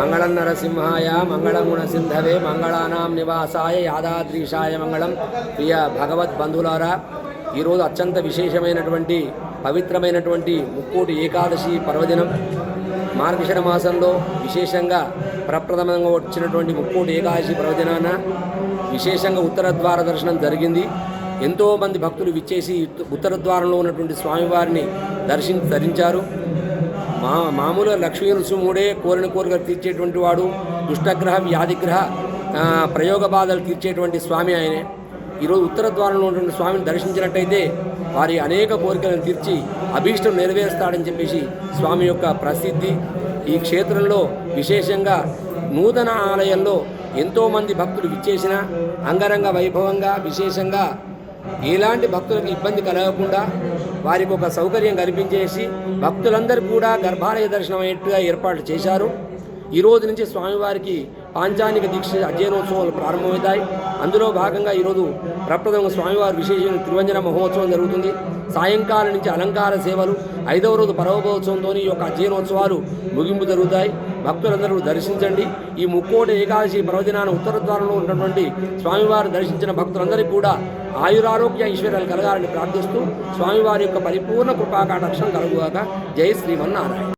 మంగళం నరసింహాయ మంగళగుణసింధవే మంగళానాం నివాసాయ యాదాద్రీషాయ మంగళం. ప్రియ భగవద్బంధులారా ఈరోజు అత్యంత విశేషమైనటువంటి పవిత్రమైనటువంటి ముక్కోటి ఏకాదశి పర్వదినం. మార్గశిర మాసంలో విశేషంగా ప్రప్రథమంగా వచ్చినటువంటి ముక్కోటి ఏకాదశి పర్వదినాన విశేషంగా ఉత్తర ద్వార దర్శనం జరిగింది. ఎంతోమంది భక్తులు విచ్చేసి ఉత్తర ద్వారంలో ఉన్నటువంటి స్వామివారిని దర్శించి ధరించారు మా మామూలుగా లక్ష్మీ నృసింహుడే కోరిన కోరికలు తీర్చేటువంటి వాడు దుష్టగ్రహ వ్యాధిగ్రహ ప్రయోగ బాధలు తీర్చేటువంటి స్వామి ఆయనే. ఈరోజు ఉత్తర ద్వారంలో ఉన్నటువంటి స్వామిని దర్శించినట్టయితే వారి అనేక కోరికలను తీర్చి అభీష్టం నెరవేరుస్తాడని చెప్పేసి స్వామి యొక్క ప్రసిద్ధి. ఈ క్షేత్రంలో విశేషంగా నూతన ఆలయంలో ఎంతోమంది భక్తులు విచ్చేసిన అంగరంగ వైభవంగా విశేషంగా ఎలాంటి భక్తులకు ఇబ్బంది కలగకుండా వారికి ఒక సౌకర్యం కల్పించేసి భక్తులందరూ కూడా గర్భాలయ దర్శనం అయ్యేట్టుగా ఏర్పాట్లు చేశారు. ఈ రోజు నుంచి స్వామివారికి పాంచానిక దీక్ష అధ్యయనోత్సవాలు ప్రారంభమవుతాయి. అందులో భాగంగా ఈరోజు ప్రప్రథమ స్వామివారి విశేషమైన తిరువంజన మహోత్సవం జరుగుతుంది. సాయంకాలం నుంచి అలంకార సేవలు ఐదవ రోజు పర్వభోత్సవంతో ఈ యొక్క అధ్యయనోత్సవాలు ముగింపు జరుగుతాయి. భక్తులందరూ దర్శించండి. ఈ ముక్కోటి ఏకాదశి పర్వదినాన ఉత్తర ద్వారంలో ఉన్నటువంటి స్వామివారిని దర్శించిన భక్తులందరికీ కూడా ఆయురారోగ్య ఐశ్వర్యాలు కలగాలని ప్రార్థిస్తూ స్వామివారి యొక్క పరిపూర్ణ కృపాకాటక్షం కలుగుగాక. జై శ్రీమన్నారాయణ